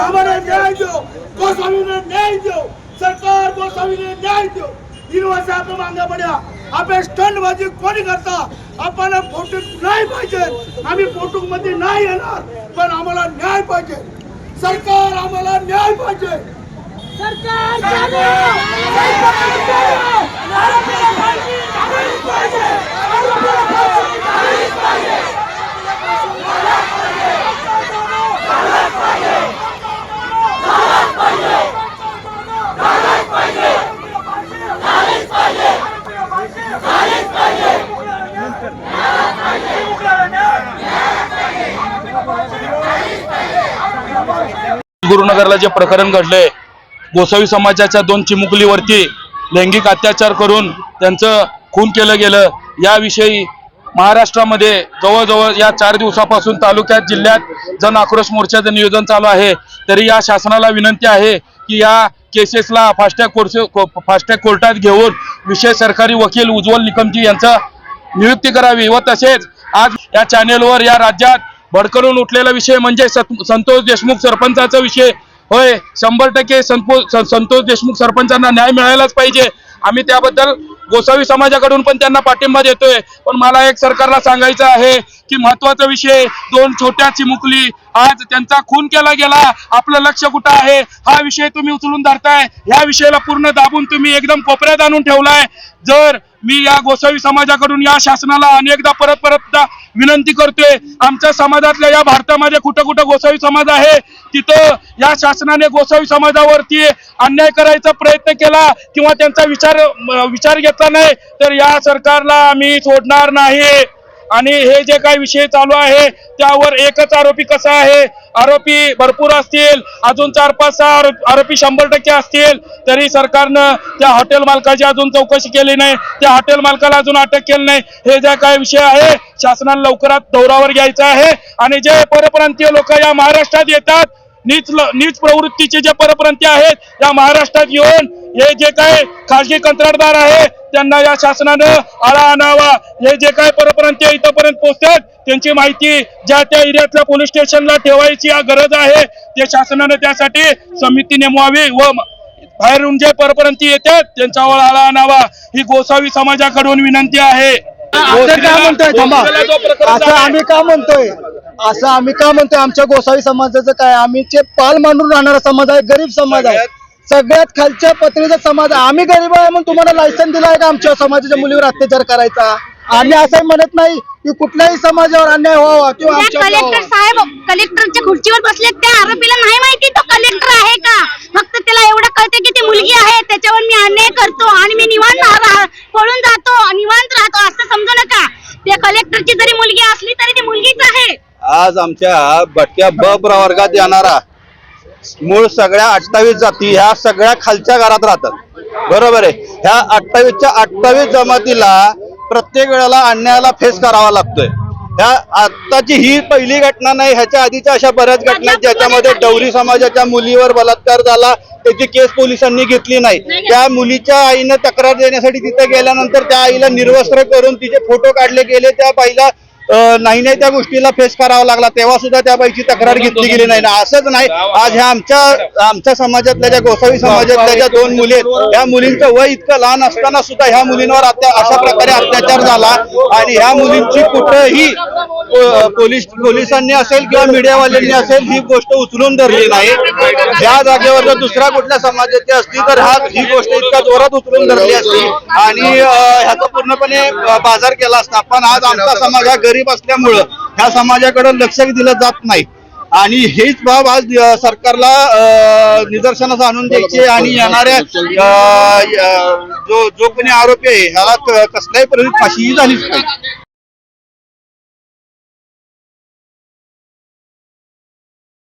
हमारा न्याय दो गोस्वामी ने न्याय दो सरकार गोस्वामी ने न्याय दो तीन वर्ष आपण मागे पड्या. आपण स्टंटबाजी कोणी करता? आपण फोटो नाही पाहिजे. आम्ही फोटो मध्ये नाही येणार पण आम्हाला न्याय पाहिजे. सरकार आम्हाला न्याय पाहिजे. सरकार जागो! सरकार जागो! आरोपीला फाशी झालीच पाहिजे! आरोपीला फाशी झालीच पाहिजे! गुरुनगरला जे प्रकरण घडले गोसावी समाजाच्या दोन चिमुकलीवरती लैंगिक अत्याचार करून त्यांचं खून केलं गेलं याविषयी महाराष्ट्रामध्ये जवळजवळ या चार दिवसापासून तालुक्यात जिल्ह्यात जन आक्रोश मोर्चाचं नियोजन चालू आहे. तरी या शासनाला विनंती आहे की या केसेसला फास्टॅग कोर्स फास्टॅग कोर्टात घेऊन विशेष सरकारी वकील उज्ज्वल निकमजी यांचा नियुक्ती करावी व तसेच आज या चॅनेलवर या राज्यात भडकलून उठलेला विषय म्हणजे संतोष देशमुख सरपंचाचा विषय. होय शंभर टक्के संतोष देशमुख सरपंचांना न्याय मिळायलाच पाहिजे. आम्ही त्याबद्दल गोसावी समाजाकडून पण त्यांना पाठिंबा देतोय. पण मला एक सरकारला सांगायचं आहे की महत्त्वाचा विषय दोन छोट्या चिमुकली आज त्यांचा खून केला गेला. आपलं लक्ष कुठं आहे? हा विषय तुम्ही उचलून धरताय. ह्या विषयाला पूर्ण दाबून तुम्ही एकदम कोपऱ्यात आणून ठेवलाय. जर मी या गोसावी समाजाकडून या शासनाला अनेकदा परत परत विनंती करतोय आमच्या समाजातल्या या भारतामध्ये कुठं कुठं गोसावी समाज आहे? तिथं या शासनाने गोसावी समाजावरती अन्याय करायचा प्रयत्न केला किंवा त्यांचा विचार विचार घेतला नाही तर या सरकारला आम्ही सोडणार नाही. आणि हे जे काही विषय चालू आहे त्यावर एकच आरोपी कसा आहे? आरोपी भरपूर असतील. अजून चार पाच सहा आरोपी शंभर टक्के असतील. तरी सरकारनं त्या हॉटेल मालकाची अजून चौकशी केली नाही. त्या हॉटेल मालकाला अजून अटक केली नाही. हे ज्या काय विषय आहे शासनाला लवकरात दौरावर घ्यायचा आहे. आणि जे परप्रांतीय लोक या महाराष्ट्रात येतात नीच नीच प्रवृत्तीचे जे परप्रांती आहेत या महाराष्ट्रात येऊन हे जे काय खाजगी कंत्राटदार आहे त्यांना या शासनानं आळा आणावा. हे जे काय परप्रांतीय इथंपर्यंत पोहोचतात त्यांची माहिती ज्या त्या एरियातल्या पोलीस स्टेशनला ठेवायची या गरज आहे ते शासनानं त्यासाठी समिती नेमवावी व बाहेरून जे परप्रांती येतात त्यांच्यावर आळा आणावा. ही गोसावी समाजाकडून विनंती आहे. असं का म्हणतोय? थांबा. असं आम्ही का म्हणतोय? असं आम्ही का म्हणतोय? आमच्या गोसावी समाजाचं काय? आम्ही जे पाल मांडून राहणारा समाज आहे गरीब समाज आहे. सगळ्यात खालच्या पत्रीचा समाज आहे. आम्ही गरीब आहे म्हणून तुम्हाला लायसन दिलं आहे का आमच्या समाजाच्या मुलीवर अत्याचार करायचा? आम्ही असं म्हणत नाही की कुठल्याही समाजावर अन्याय व्हावा किंवा त्या कलेक्टर. साहेब कलेक्टरच्या खुर्चीवर बसले त्या आरोपीला नाही माहिती तो कलेक्टर आहे का? फक्त त्याला एवढं कळते की ती मुलगी आहे. त्याच्यावर मी अन्याय करतो आणि मी निवांत राह- पळून जातो. निवांत असं समजू नका. ते कलेक्टरची जरी मुलगी असली तरी ती मुलगीच आहे. आज आमच्या भटक्या ब प्रवर्गात येणारा मूळ सगळ्या अठ्ठावीस जाती ह्या सगळ्या खालच्या घरात राहतात. बरोबर आहे. ह्या अठ्ठावीसच्या अठ्ठावीस जमातीला प्रत्येक वेळेला अन्यायाला फेस करावा लागतोय. ह्या आत्ताची ही पहिली घटना नाही ह्याच्या आधीच्या अशा बऱ्याच घटना आहेत ज्याच्यामध्ये डवरी समाजाच्या मुलीवर बलात्कार झाला त्याची केस पोलिसांनी घेतली नाही. त्या मुलीच्या आईनं तक्रार देण्यासाठी तिथे गेल्यानंतर त्या आईला निर्वस्त्र करून तिचे फोटो काढले गेले त्या बाईला नाही नाही त्या गोष्टीला फेस करावा लागला. तेव्हा सुद्धा त्या बाईची तक्रार घेतली गेली नाही ना. असंच नाही. आज ह्या आमच्या आमच्या समाजातल्या ज्या गोसावी समाजातल्या ज्या दोन मुली आहेत या मुलींचं वय इतकं लहान असताना सुद्धा ह्या मुलींवर अशा प्रकारे अत्याचार झाला. आणि ह्या मुलींची कुठेही पोलीस पोलिसांनी असेल किंवा मीडियावाल्यांनी असेल ही गोष्ट उचलून धरली नाही. या जागेवर जर दुसऱ्या कुठल्या समाजाची असती तर हा ही गोष्ट इतक्या जोरात उचलून धरली असती. आणि ह्याचा पूर्णपणे बाजार केला असता. पण आज आमचा समाज हा गरीब असल्यामुळं ह्या समाजाकडे लक्ष दिलं जात नाही. आणि हीच बाब आज सरकारला निदर्शनास आणून द्यायची आणि येणाऱ्या जो जो कोणी आरोपी आहे ह्याला कसल्याही परिस्थितीत फाशीही झालीच नाही.